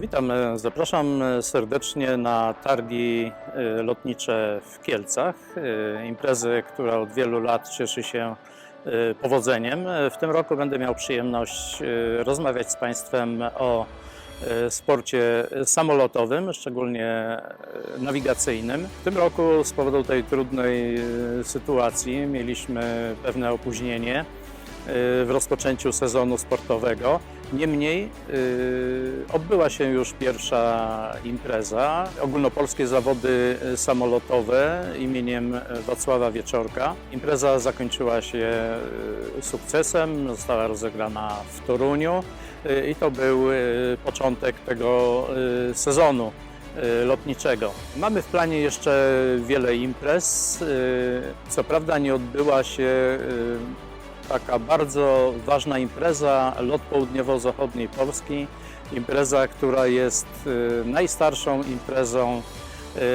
Witam, e, zapraszam e, serdecznie na targi e, lotnicze w Kielcach. Imprezę, która od wielu lat cieszy się powodzeniem. W tym roku będę miał przyjemność rozmawiać z Państwem o sporcie samolotowym, szczególnie nawigacyjnym. W tym roku z powodu tej trudnej sytuacji mieliśmy pewne opóźnienie w rozpoczęciu sezonu sportowego. Niemniej y, odbyła się już pierwsza impreza, ogólnopolskie zawody y, samolotowe imieniem Wacława Wieczorka. Impreza zakończyła się y, sukcesem, została rozegrana w Toruniu y, i to był y, początek tego y, sezonu y, lotniczego. Mamy w planie jeszcze wiele imprez. y, Co prawda nie odbyła się y, taka bardzo ważna impreza, lot południowo-zachodniej Polski. Impreza, która jest y, najstarszą imprezą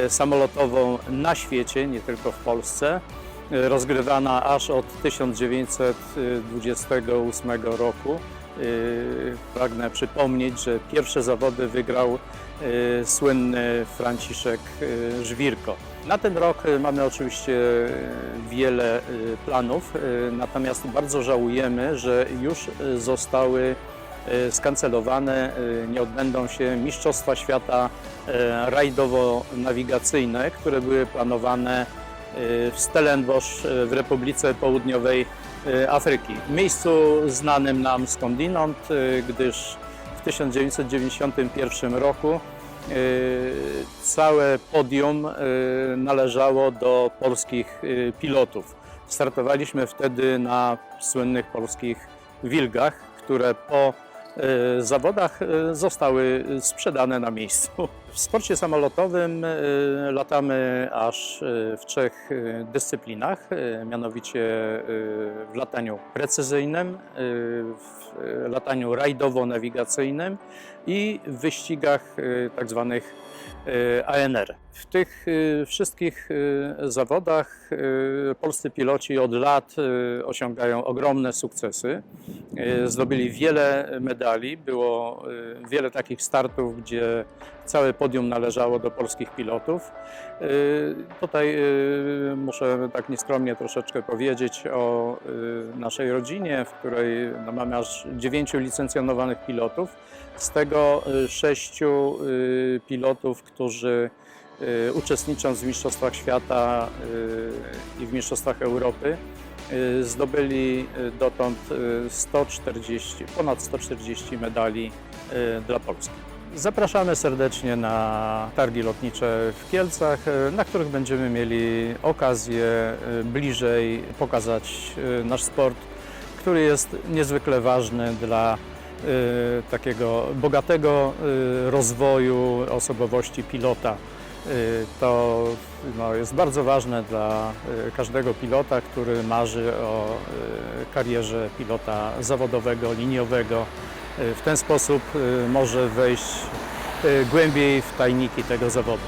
y, samolotową na świecie, nie tylko w Polsce. Y, Rozgrywana aż od 1928 roku. Pragnę przypomnieć, że pierwsze zawody wygrał słynny Franciszek Żwirko. Na ten rok y, mamy oczywiście y, wiele y, planów, natomiast bardzo żałujemy, że już zostały skancelowane, nie odbędą się Mistrzostwa Świata rajdowo-nawigacyjne, które były planowane w Stellenbosch w Republice Południowej Afryki. Miejscu znanym nam skądinąd, gdyż w 1991 roku całe podium y, należało do polskich y, pilotów. Startowaliśmy wtedy na słynnych polskich wilgach, które po zawodach zostały sprzedane na miejscu. W sporcie samolotowym y, latamy aż y, w trzech y, dyscyplinach, mianowicie w lataniu precyzyjnym, w lataniu rajdowo-nawigacyjnym i w wyścigach y, tak ANR. W tych wszystkich zawodach polscy piloci od lat osiągają ogromne sukcesy. Zdobyli wiele medali, było wiele takich startów, gdzie całe podium należało do polskich pilotów. Y, Tutaj y, muszę tak nieskromnie troszeczkę powiedzieć o y, naszej rodzinie, w której no, mamy aż dziewięciu licencjonowanych pilotów, z tego sześciu pilotów, którzy uczestnicząc w Mistrzostwach Świata i w Mistrzostwach Europy, zdobyli dotąd y, 140, ponad 140 medali dla Polski. Zapraszamy serdecznie na targi lotnicze w Kielcach, y, na których będziemy mieli okazję y, bliżej pokazać y, nasz sport, który jest niezwykle ważny dla takiego bogatego rozwoju osobowości pilota. To no, jest bardzo ważne dla każdego pilota, który marzy o karierze pilota zawodowego, liniowego. Y, W ten sposób y, może wejść y, głębiej w tajniki tego zawodu.